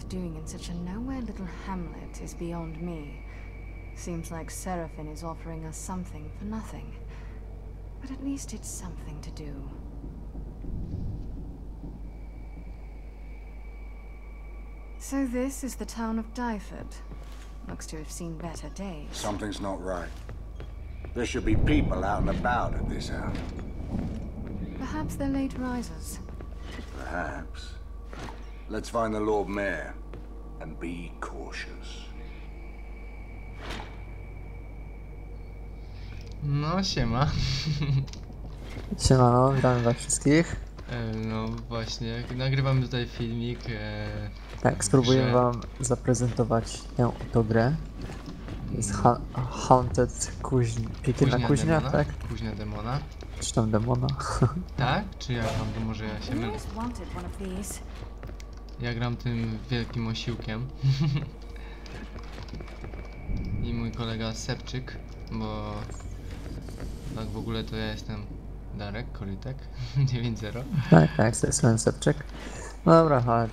worth doing in such a nowhere little hamlet is beyond me. Seems like Seraphim is offering us something for nothing. But at least it's something to do. So this is the town of Dyford. Looks to have seen better days. Something's not right. There should be people out and about at this hour. Perhaps they're late risers. Perhaps. Let's find the Lord Mayor and be cautious. No, siema. Siemano, witamy was wszystkich. E, No właśnie, nagrywamy tutaj filmik. E, Tak, spróbuję Że- wam zaprezentować tę oto grę. Jest ha Haunted Kuźń... Piekielna kuźnia, demona, tak? Kuźnia demona. Czy tam demona? Tak? Czy ja gram, to może ja się mylę. Always wanted one of these. Ja gram tym wielkim osiłkiem. I mój kolega Sepczyk, bo tak w ogóle to ja jestem Darek Kolitek 9-0. tak, tak, to jest Lensepczek. No dobra, chodź.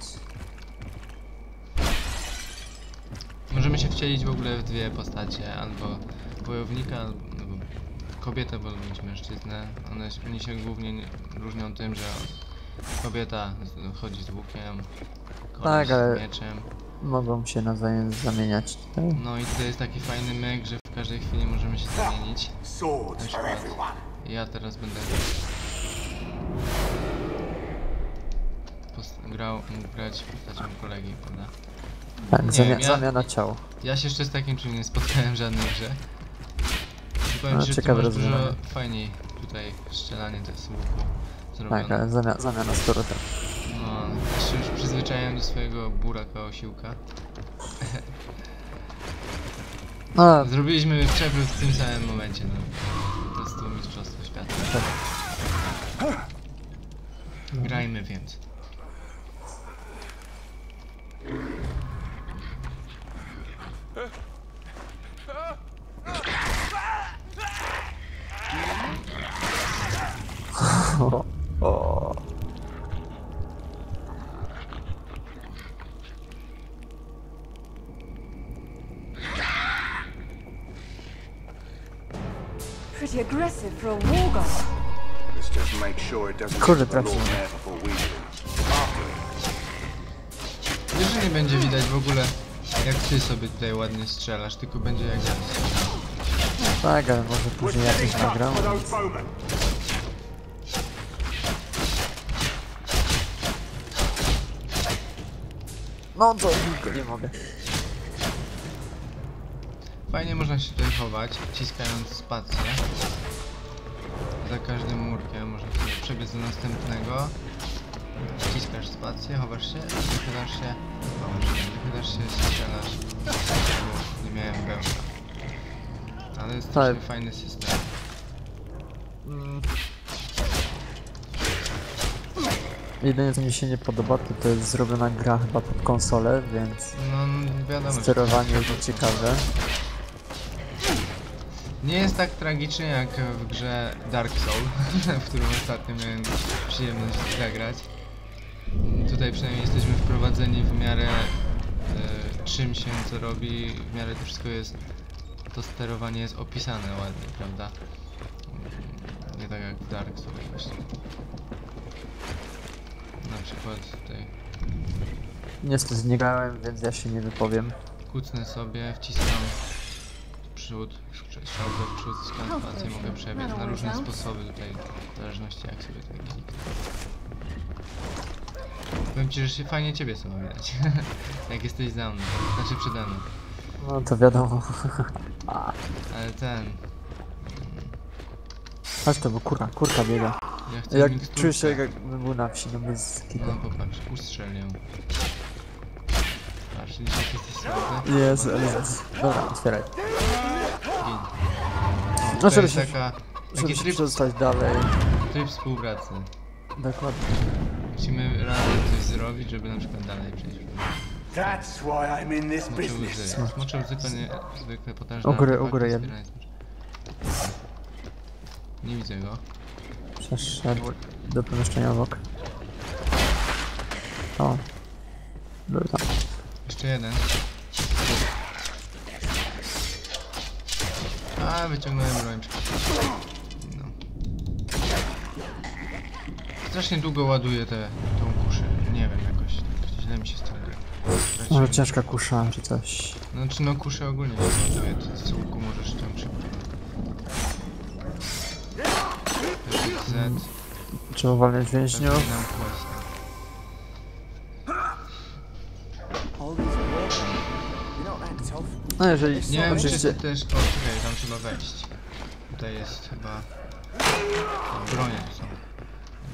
Możemy się wcielić w ogóle w dwie postacie, albo wojownika, albo kobietę, bo mieć mężczyznę. One, się- oni się głównie nie- różnią tym, że kobieta z- chodzi z łukiem, Tak, ale- z mieczem. Mogą się nawzajem zamieniać tutaj. No i to jest taki fajny myk, że w każdej chwili możemy się zamienić. Ja teraz będę grał, mógł grać postacią kolegi, prawda? Tak, Nie zamia wiem, ja- zamiana ciał. Ja się jeszcze z takim czymś nie spotkałem w żadnej grze. I powiem No, ci, że masz dużo fajniej tutaj strzelanie to z łuku zrobione. Tak, ale zamia zamiana z powrotem. No, się już przyzwyczaiłem do swojego buraka osiłka. No, Zrobiliśmy przewrót w tym samym momencie, no. Po prostu mistrzostwo świata. Grajmy więc. o, o. Pretty aggressive for a war god. Let's just make sure it doesn't Kurde, trafiłem. Będzie widać w ogóle jak ty sobie tutaj ładnie strzelasz, tylko będzie jak ja. Tak, ale może później jakoś nagram. No to tylko nie mogę. Fajnie można się tutaj chować, wciskając spację. Za każdym murkiem można sobie przebiec do następnego. Wciskasz spację, chowasz się, wychylasz się, chowasz się, wychylasz się, strzelasz. Nie miałem bełka. Ale jest Tak. fajny system. Mm. Jedyne co mi się nie podoba to to jest zrobiona gra chyba pod konsolę, więc No wiadomo, sterowanie jest ciekawe. Nie jest tak tragicznie jak w grze Dark Soul, w którą ostatnio miałem przyjemność zagrać. Tutaj przynajmniej jesteśmy wprowadzeni w miarę e, czym się co robi, w miarę to wszystko jest, to sterowanie jest opisane ładnie, prawda? Nie tak jak w Dark Soul właśnie. Na przykład tutaj Niestety nie grałem, więc ja się nie wypowiem. kucnę sobie, wciskam w przód, strzałkę w przód, wciskam spację, mogę przebiec na różne sposoby tutaj, w zależności jak sobie tutaj kliknę. Powiem ci, że się fajnie ciebie sama widać, jak jesteś za mną, znaczy przede mną, No to wiadomo. ale ten, Chodź to, bo kurka, kurka biega. Ja chcę Jak miksturkę. czuję się jakbym był na wsi, no bez. No popatrz, ustrzel ją. Patrz, dzisiaj jesteś słaby. Jezu, ale zaraz. Dobra, otwieraj. Gin. No, to żeby jest się- taka, Żeby taki się tryb, przedostać dalej. tryb współpracy. Dokładnie. Musimy razem coś zrobić, żeby na przykład dalej przejść. That's why I'm in this Smocze business. łzy. Smocze łzy to nie zwykle potężne U góry, artefakty jeden. zbierane. Nie widzę go. Przeszedł do pomieszczenia obok. O, Był tam. Jeszcze jeden. A, wyciągnąłem broń. No. Strasznie długo ładuje te, tą kuszę. Nie wiem, jakoś tak źle mi się stara. Może ciężka kusza, czy coś. Znaczy no kuszę ogólnie nie ładuje, to z łuku możesz tam szybko. Z. Trzeba uwalniać więźniów. No jeżeli Nie wiem, czy oczywiście... to też... O, czekaj, tam trzeba wejść. Tutaj jest chyba... O, bronie są.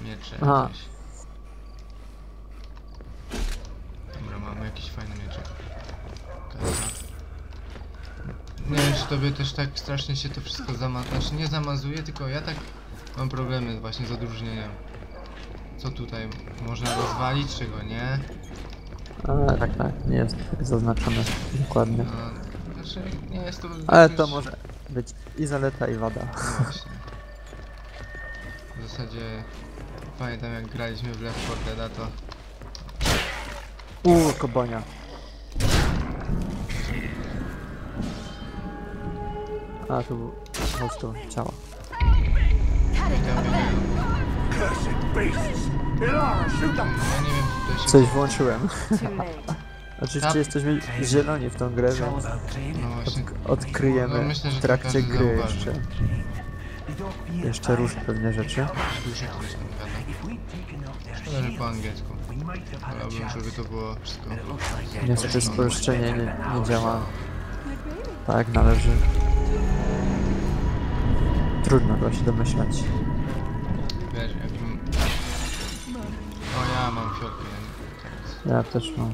Miecze Aha. jakieś. Dobra, mamy jakiś fajny mieczek. Kasa. Nie wiem, czy tobie też tak strasznie się to wszystko zamazuje. Znaczy nie zamazuje, tylko ja tak mam problemy właśnie z odróżnieniem. Co tutaj można rozwalić, czego nie. A, tak, tak, nie jest zaznaczone dokładnie. No, znaczy nie jest to... Ale to może być i zaleta, i wada. No właśnie. W zasadzie pamiętam jak graliśmy w Left 4 Dead, to Uuu, kobonia. A, tu był... Chodź tu, ciało. Coś włączyłem. Oczywiście Tap. jesteśmy zieloni w tą grę, więc właśnie. odkryjemy w trakcie gry jeszcze, jeszcze różne pewne rzeczy. Że po angielsku. Wolałbym, żeby to było wszystko... Niestety spolszczenie nie, nie działa tak jak należy. Trudno go się domyślać. Wiesz, jakbym... O, ja mam fiolkę, ja. Ja też mam.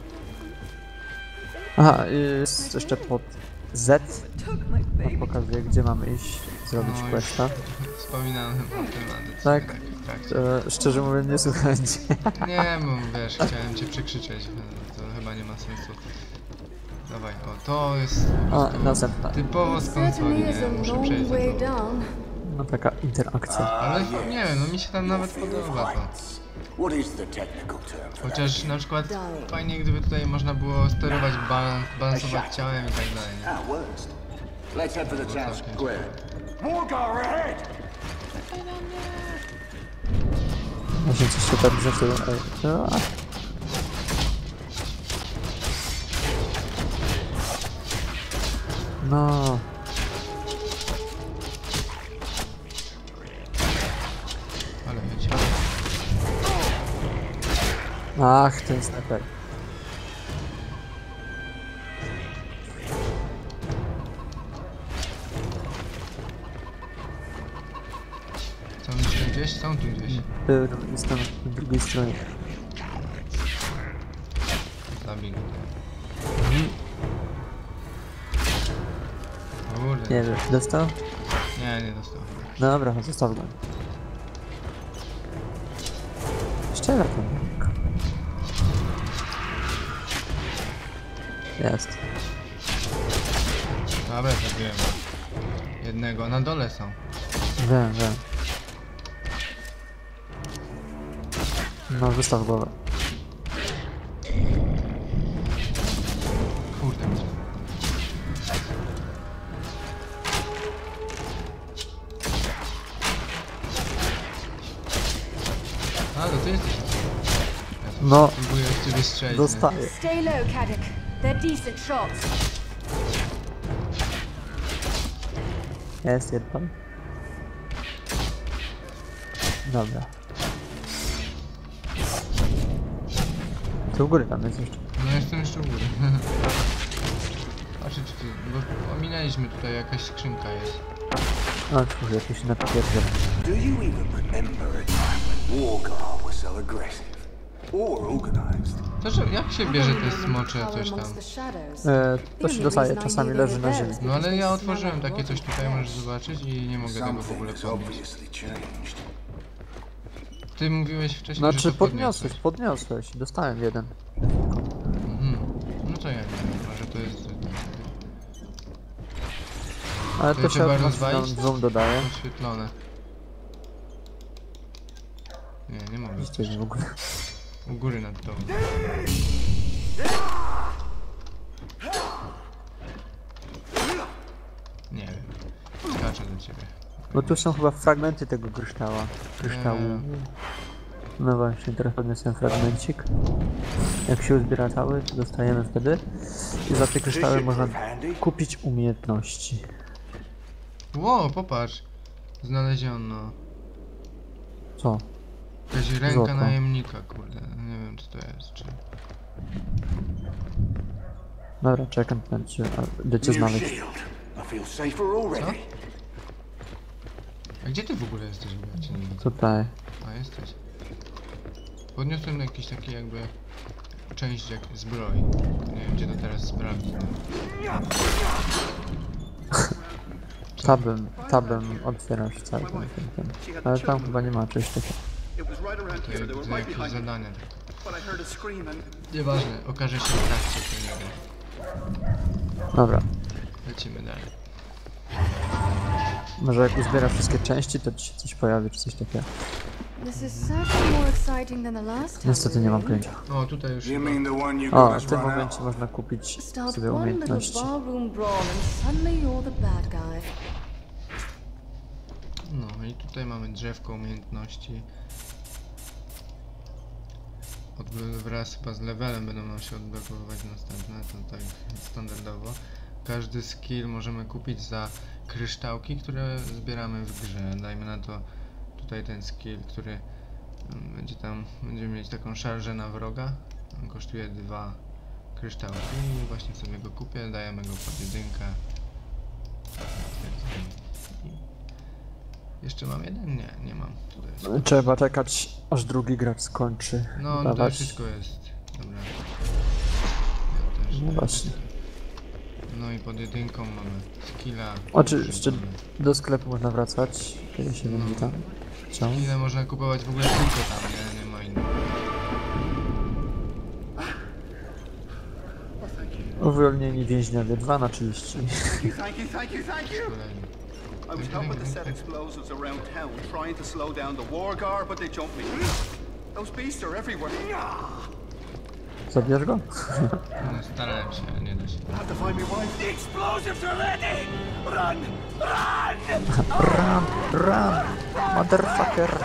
Aha, jest jeszcze pod Z. On pokazuje gdzie mamy iść, zrobić No, questa. Wspominałem o tym. Tak? E, szczerze mówiąc nie słuchajcie. Nie, bo wiesz, chciałem cię przekrzyczeć, to chyba nie ma sensu. Dawaj, o, to jest po następna. typowo z konsoli, nie, muszę przejść za No taka interakcja. Ale nie wiem, no mi się tam nawet podoba to. Chociaż na przykład fajnie gdyby tutaj można było sterować, balans, balansować ciałem i tak dalej, nie? Ah. Let's head for the town całkiem square. Wargar ahead! Właśnie coś się tak a. No, ach, ten snajper. Są jeszcze gdzieś? Są tu gdzieś. Był, Jestem po drugiej stronie. Dubbing. Kurde. Nie wiem, dostał? Nie, nie dostał. Dobra, zostaw go. Ściela Jest. Dobra, zabiłem. Jednego, na dole są. Wiem, wiem. No, wystaw głowę. Kurde. A, to ty jesteś. Ja tu No, próbuję w ciebie strzelić. nie? dostaję. Stay low, Caddock. They're decent shots. Jest jeden. Dobra. Tu u góry tam jest jeszcze. No jestem jeszcze u góry. Patrzcie, czy tu, bo ominęliśmy tutaj jakaś skrzynka jest. O, tu jakiś napierdziel. Do you even remember a time when Wargar was so aggressive? To, że jak się bierze te smocze coś tam? E, to się dostaje, czasami leży na ziemi. No ale ja otworzyłem takie coś tutaj, możesz zobaczyć i nie mogę tego w ogóle podnieść. Ty mówiłeś wcześniej, że Znaczy to podniosłeś, podniosłeś. Dostałem jeden. Mhm. No to ja nie wiem, może to jest Ale To to się rozwalić? zoom dodaje. oświetlone. Nie, nie mogę. Że w ogóle. U góry nad tobą. Nie wiem. Skaczę do ciebie. Bo tu są chyba fragmenty tego kryształa. Kryształu. No właśnie, teraz podniosłem fragmencik. Jak się uzbiera cały, to dostajemy wtedy. I za te kryształy można kupić umiejętności. Ło, popatrz. Znaleziono. Co? Jakaś ręka Złoto. najemnika, kurde. Nie wiem co to jest. Czy... Dobra, czekam tam, czy a, idę cię znaleźć. already. A gdzie ty w ogóle jesteś? Bo ja cię nie widzę. Tutaj. A jesteś. Podniosłem jakiś taki jakby część jak zbroi. Nie wiem gdzie to teraz sprawdzić. Tabem, tabem otwierasz cały ten, ten, ten. Ale tam chyba nie ma czegoś takiego. To jakieś zadania. But I heard a scream and Nieważne, okaże się w trakcie treningu. Dobra. Lecimy dalej. Może jak uzbierasz wszystkie części, to ci się coś pojawi, czy coś takiego. This is certainly more exciting than the last time. Niestety nie mam pojęcia. O, tutaj już O, w tym momencie można kupić sobie umiejętności. No i tutaj mamy drzewko umiejętności. Wraz chyba z levelem będą nam się odblokowywać następne, to tak standardowo. Każdy skill możemy kupić za kryształki, które zbieramy w grze. Dajmy na to tutaj ten skill, który mm, będzie tam, będziemy mieć taką szarżę na wroga. On kosztuje dwa kryształki i właśnie sobie go kupię, dajemy go pod jedynkę. Jeszcze mam jeden? Nie, nie mam. Tutaj. Trzeba czekać, aż drugi gracz skończy No, tutaj dawać. wszystko jest. Dobra. Ja też No właśnie. No i pod jedynką mamy skilla. Oczywiście do sklepu można wracać, kiedy się będzie tam chciał. Skille można kupować w ogóle tylko tam, nie? Nie ma innych. Uwolnieni więźniowie 2 na 30. thank you, thank you, thank you. I was helping to set explosives around town, trying to slow down the war guard, but they jumped me. Those beasts are everywhere. Zabierz go? No, starałem się, nie da się. I have to find my wife. The explosives are ready! Run! Run! run! ram, motherfucker.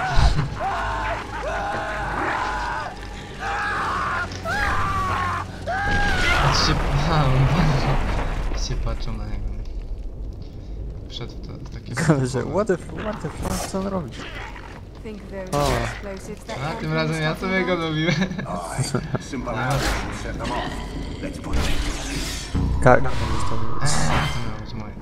Patrzcie, a, on się patrzą na niego. Wszedł w to w takie Że słowo. what the, what the fuck, co on robi? That A tym razem ja sobie go dobiłem. Zostawił. Eee, to miało być moje.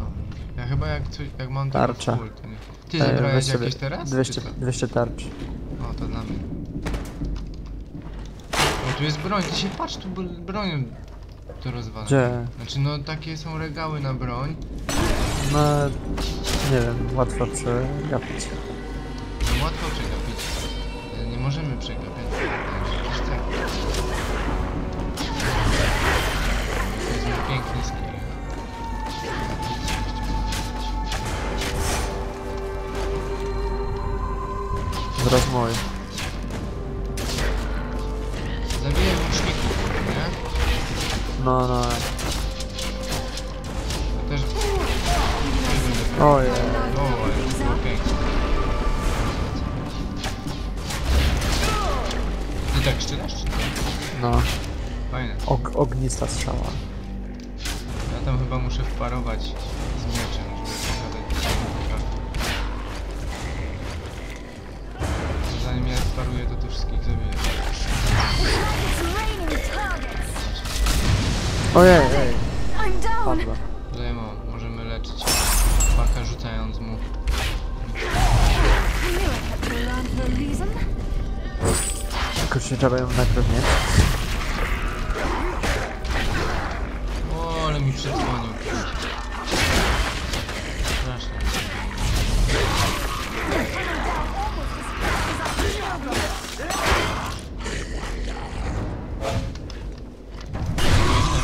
O, Ja chyba jak coś, jak mam tego Tarcza. full, to nie. Ty E, zebrałeś jakieś teraz? 200, Czy co? 200 tarcz. O, to dla mnie. O, tu jest broń, ty się patrz, tu br- bronią to rozwala. Gdzie? Znaczy, no takie są regały na broń. No, nie wiem, łatwo przegapić. No łatwo przegapić. ale Nie możemy przegapić. Przecież tak. To jest mój piękny skill. Z rozmowy. No, no. Ja też... Ojej. O, to było piękne. Ty tak strzelasz? czy nie? No, Fajne. og ognista strzała. Ja tam chyba muszę wparować Się trzeba ją najpierw mieć. O, ale mi przedzwonił. Strasznie.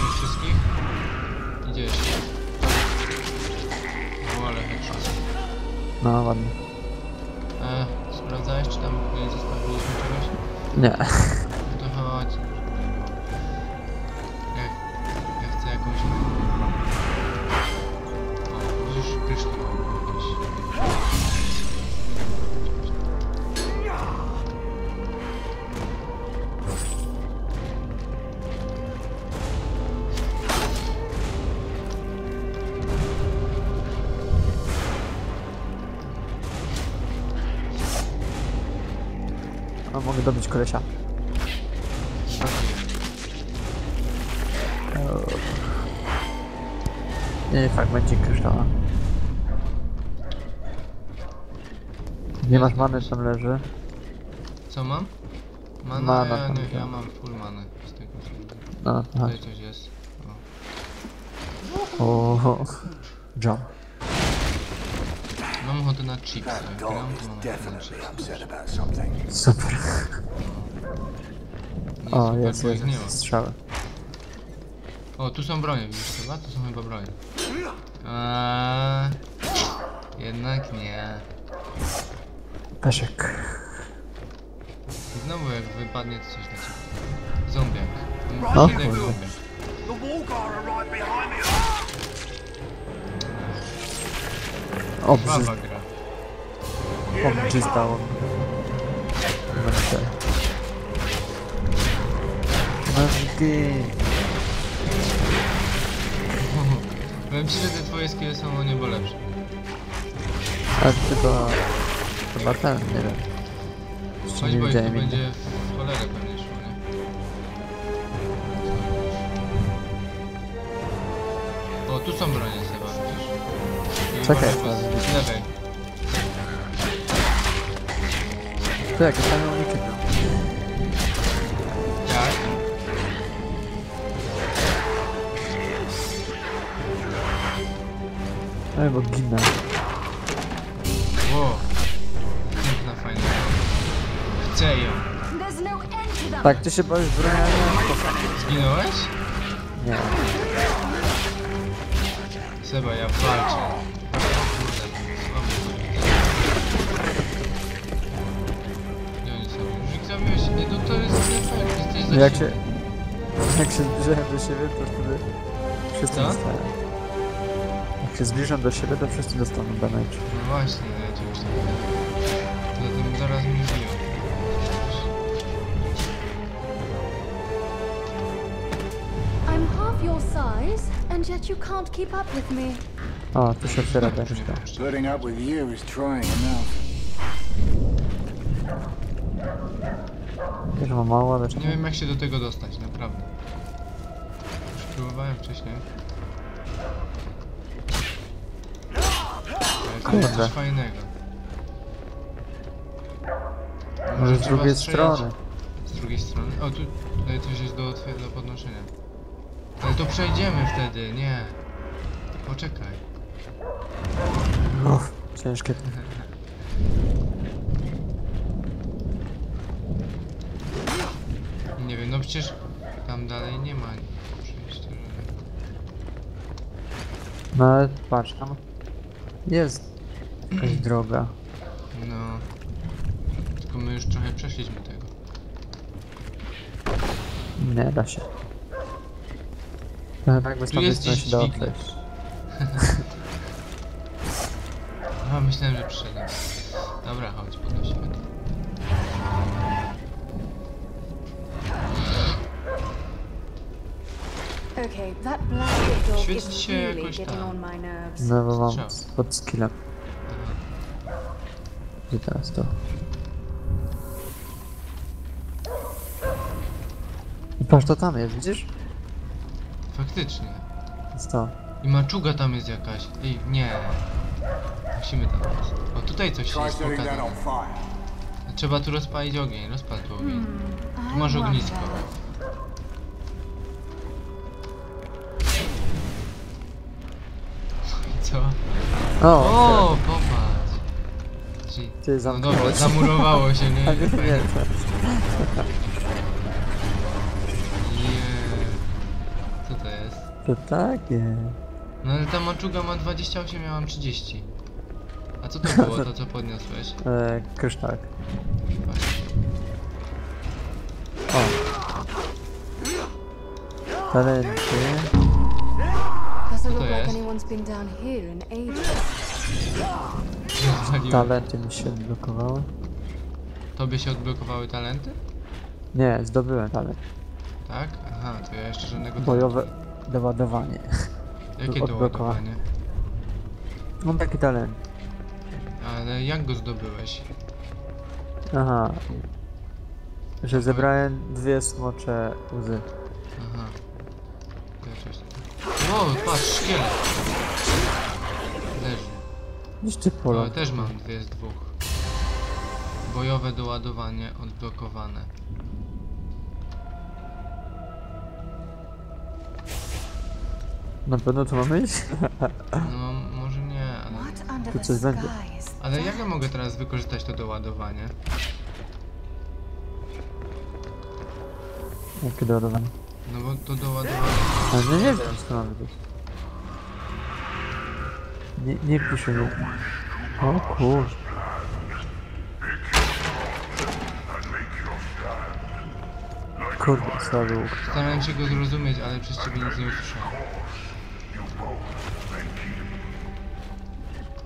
Ich wszystkich? Idzie jeszcze. O, ale headshot. No, ładnie. No A mogę dobić kolesia. Nie, fragmencik kryształa. Nie masz many, tam leży. Co mam? Mana? Mana ja, tam nie, ja mam full manę z tego co widzę. No. Tutaj coś jest. O. O, John. Mam ochotę na chipsy. Gram. Super. Nie, O, super, jest, bo jest, ich nie ma. jest strzały. O, tu są bronie, widzisz chyba? Tu są chyba bronie. Eee, jednak nie. Peszek. Znowu jak wypadnie to coś dla ciebie. Zombiak. O kurde. zombiak. The Wargar are right behind me. Obrzy, Baba gra. obrzystało. Numer 4. Nożki. Powiem ci, że te twoje skille są o niebo lepsze. A chyba... Chyba ten, nie wiem. Chodź, bo to będzie w cholerę pewnie szło, nie? O, tu są bronie? I Czekaj, z lewej. To jak, tam ją uciekł. Jak? Ej, bo ginę. Ło. Piękna, fajna. Chcę ją. No. Tak, ty się boisz broniania? Zginąłeś? Nie. Seba, ja walczę. Jak się... Jak się zbliżają do siebie, to wtedy wszyscy Co? dostają. Jak się zbliżą do siebie, to wszyscy dostaną damage. No właśnie, no ja cię już tak Poza tym zaraz mnie biją. I'm half your size, and yet you can't keep up with me. O, tu się otwiera puszczę. Putting up with you is trying enough. Ma mało leczenia. Nie wiem jak się do tego dostać, naprawdę. Już próbowałem wcześniej. Ale to jest Kurde. coś fajnego. Może z trzeba drugiej strzelać strony. Z drugiej strony? O, tu, tutaj coś jest do, do podnoszenia. Ale to przejdziemy wtedy, nie. Poczekaj. Uff, ciężkie. Nie wiem, no przecież tam dalej nie ma przejścia. No ale patrz, tam jest jakaś droga. No. Tylko my już trochę przeszliśmy tego. Nie da się. No, tak by z Tu jest gdzieś się dźwignia. A, myślałem, że przyszedłem. Dobra, chodź, podnosimy Okay, that black dog Świeci is się really jakoś getting on my nerves. No bo mam pod skillem. Gdzie teraz to? I patrz, to tam jest, widzisz? Faktycznie. Jest to. I maczuga tam jest jakaś. Ej, nie. Musimy tam iść. O, tutaj coś jest pokazane. on fire. Trzeba tu rozpalić ogień, rozpal tu ogień. Hmm, Tu masz ognisko. O! O, popatrz. Ci- Ty No zamknąłeś. dobra, zamurowało się, nie? A nie, nie, Fajnie. to- Nie. Co to jest? to takie. No ale ta maczuga ma 28, ja mam 30. A co to było, to co podniosłeś? E, kryształek. Właśnie. O! Talenty. Jest? Talenty mi się odblokowały. Tobie się odblokowały talenty? Nie, zdobyłem talent. Tak? Aha, to ja jeszcze żadnego... Bojowe doładowanie. Jakie doładowanie? Mam taki talent. Ale jak go zdobyłeś? Aha. Że zebrałem dwie smocze łzy. Aha. O, patrz, szkielet! Leży. Jeszcze O, polo. też mam dwie z dwóch. Bojowe doładowanie odblokowane. Na pewno to mamy iść? No, może nie, ale... The coś będzie. Ale jak ja mogę teraz wykorzystać to doładowanie? Jakie doładowanie? No bo to doładowanie... Ale nie, nie wiem co mamy być. Nie, nie pisze mi. O kur... Kurde, słaby łuk. Starałem się go zrozumieć, ale przez ciebie nic nie usłyszałem.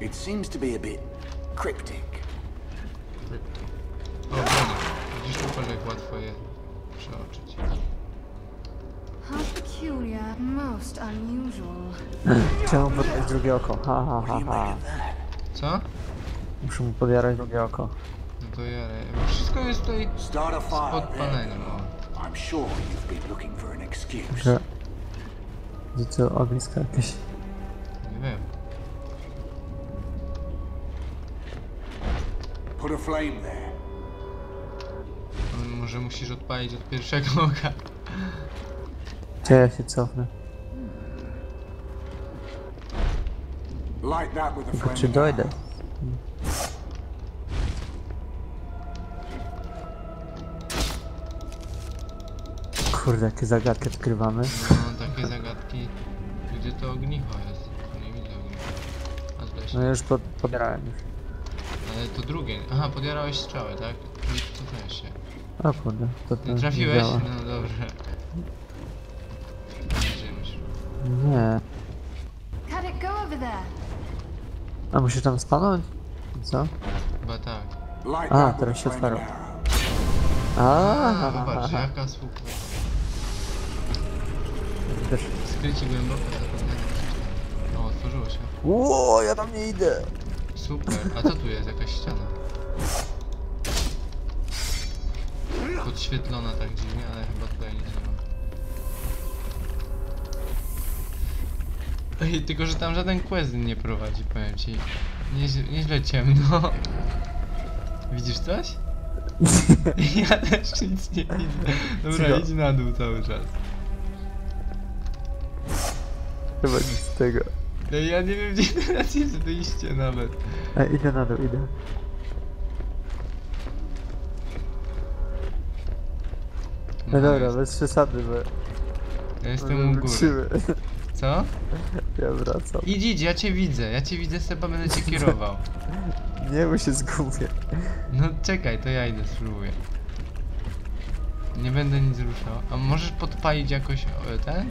It seems to be a bit cryptic. O, broń. Widzisz, łatwo je most unusual. Chciałem podjarać drugie oko. Ha, ha, ha, ha. Co? Muszę mu podjarać drugie oko. No to ja... Wszystko jest tutaj podpaleniem, o. I'm sure you've been looking for an excuse. Że co, ognisko jakieś. Nie wiem. Put a flame there. Może musisz odpalić od pierwszego oka. Gdzie ja się cofnę? Light that with a Tylko flame. Czy dojdę? Kurde, jakie zagadki odkrywamy. No, takie zagadki. Gdzie to ognicho jest? Nie widzę się... No już pod, podjarałem już. Ale to drugie. Aha, podjarałeś strzałę, tak? I cofnąłeś się. O kurde, to Nie to trafiłeś? działa. No dobrze. Nie. Can it go over there? A musisz tam stanąć? Co? Chyba tak. A, teraz się arrow. A, Zobacz, jaka współpraca. Też. Skryci głęboko zapewnione. O, otworzyło się. Ło, ja tam nie idę. Super. A co tu jest? Jakaś ściana. Podświetlona tak dziwnie, ale chyba tutaj nic nie ma. Ej, tylko że tam żaden quest nie prowadzi, powiem ci. Nieźle, nieźle ciemno. Widzisz coś? ja też nic nie widzę. Dobra, Cicho. idź na dół cały czas. Chyba nic z tego. Ja nie wiem gdzie teraz jest wyjście nawet. Ej, idę na dół, idę. No dobra, jest. bez przesady, bo... Ja jestem u góry. wrócimy. Co? Ja wracam. Idź, idź, ja cię widzę, ja cię widzę, Seba, będę cię kierował. Nie, bo się zgubię. No czekaj, to ja idę, spróbuję. Nie będę nic ruszał. A możesz podpalić jakoś ten?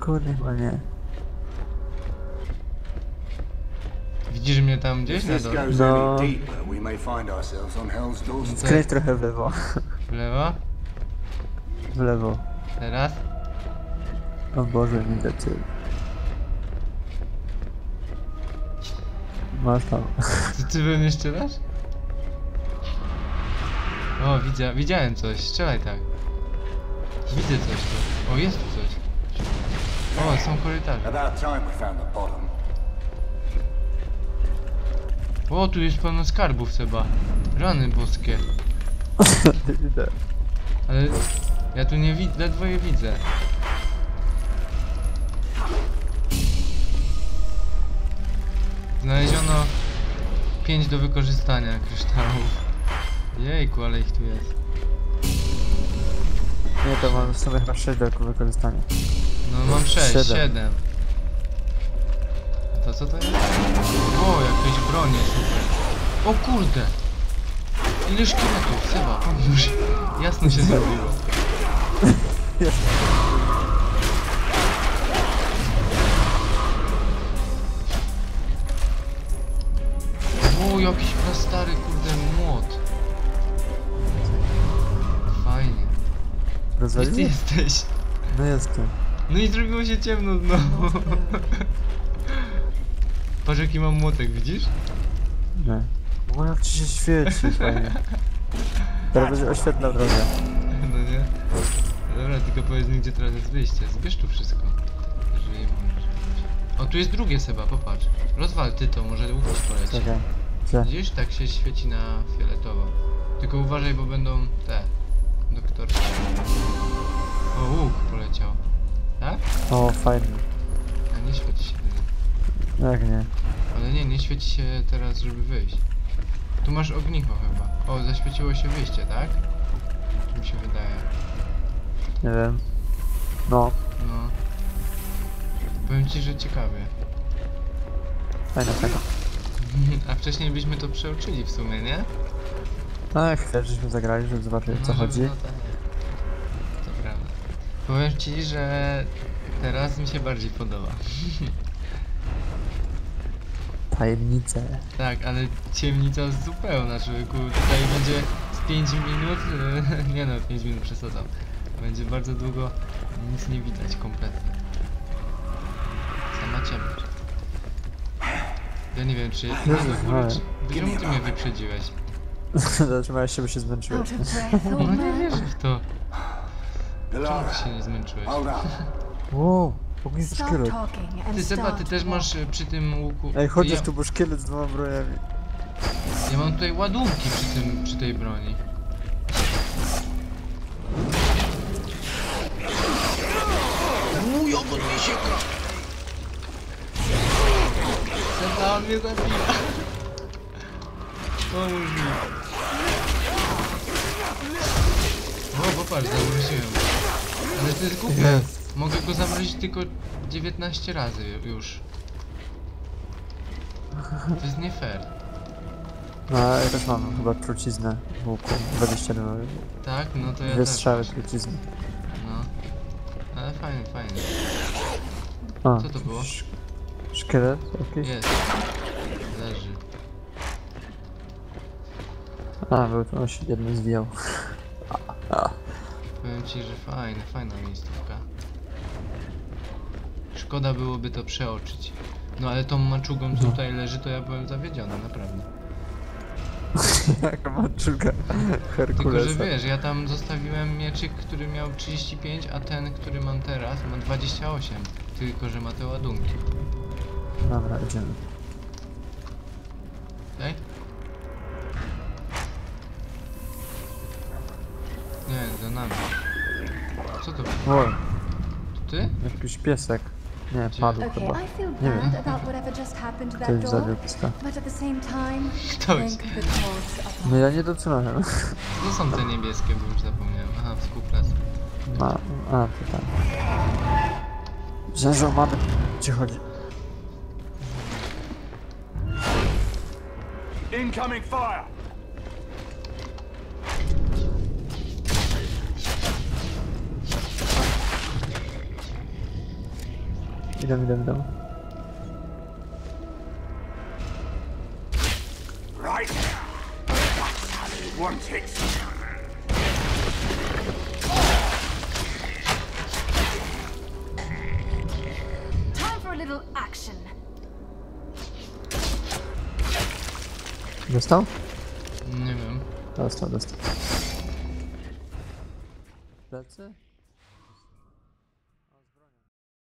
Chyba nie. Widzisz mnie tam gdzieś na dole? No. Skręć trochę w lewo. W lewo? W lewo. Teraz? O Boże, nie ciebie. Masz tam. Co ty we mnie strzelasz? O, widzia, widziałem coś, strzelaj tak. Widzę coś tu. O, jest tu coś. O, są korytarze. About time we found the bottom. O, tu jest pełno skarbów, Seba. Rany boskie. Idę. Ale ja tu nie widzę, ledwo je widzę. Znaleziono 5 do wykorzystania kryształów. Jejku, ale ich tu jest. Nie, to mam w sumie chyba 6 do wykorzystania. No mam 6, Siedem. 7. To co to jest? O, jakieś bronie, super. O kurde! Ile szkieletów? Seba, pomóż. Jasno się zrobiło. O, jakiś stary kurde młot. Fajnie. Gdzie ty Rozwaliłeś? jesteś? No jestem. No i zrobiło się ciemno znowu. Patrz jaki mam młotek, widzisz? Nie. O, jak ci się świeci, fajnie. Teraz będzie oświetlał drogę. No nie? Dobra, tylko powiedz mi gdzie teraz jest wyjście. Zbierz tu wszystko. Jeżeli możesz. O, tu jest drugie Seba, popatrz. Rozwal ty to, może łuk ci poleci. Czekaj. Gdzie? Widzisz? Tak się świeci na fioletowo. Tylko uważaj, bo będą te... doktorskie. O, łuk poleciał. Tak? O, fajnie. A nie świeci się. Jak nie? Ale nie, nie świeci się teraz, żeby wyjść. Tu masz ognicho chyba. O, zaświeciło się wyjście, tak? Mi się wydaje. Nie wiem. No, No. Powiem ci, że ciekawie. fajna fajna. A wcześniej byśmy to przeoczyli w sumie, nie? Tak, chwilę żeśmy zagrali, żeby zobaczyć o co No, chodzi. No, nie. to prawda. Powiem ci, że teraz mi się bardziej podoba. Tajemnice. Tak, ale ciemnica zupełna, człowieku. Tutaj będzie z 5 minut, e, nie no, 5 minut przesadzam. Będzie bardzo długo, nic nie widać kompletnie. Sama ciemność. Ja nie wiem, czy... Nie, Jezus no, kurczę, Maria. czemu ty mnie wyprzedziłeś? Zatrzymałeś się, bo się zmęczyłeś. No nie wierzę w to. Czemu się nie zmęczyłeś? Wow, ognisty szkielet. Ty Seba, ty też masz e, przy tym łuku... Ej, chodzisz ja, tu, bo szkielet z dwoma brojami. ja mam tutaj ładunki przy tym, przy tej broni. Ujo, bo mnie się gra. Seba, on mnie zabija. Pomóż mi. O, popatrz, zamroziłem. Ale to jest głupie. Jest. Mogę go zamrozić tylko 19 razy już. To jest nie fair. No, ja też mam chyba truciznę w łuku. 22. Tak? No to ja Dwie też. strzały trucizny. No. Ale fajnie, fajnie. A, Co to było? sz- Szkielet jakiś? Jest. Leży. A, był to on się jedno zwijał. Powiem ci, że fajne, fajna miejscówka. Szkoda byłoby to przeoczyć. No ale tą maczugą, co tutaj leży, to ja byłem zawiedziony, naprawdę. Jaka maczuga Tylko, że Herkulesa. wiesz, ja tam zostawiłem mieczyk, który miał 35, a ten, który mam teraz, ma 28. Tylko, że ma te ładunki. Dobra, idziemy. Okej? Nie, za nami. Co to było? To ty? jakiś piesek. Nie, padł Okay, chyba. Nie wiem. Ktoś zabił pieska. but at the same time, Kto jest? think the gods are No ja nie dotrzymałem. To są te niebieskie, bo już zapomniałem. Aha, współpraca. Ma, a, to tam. Żeżo mamy. Gdzie chodzi? Incoming fire! Idę, idę, idę. Right now. One takes. Time for a little action. Dostał? Nie wiem. Dostał, dostał. Plecy?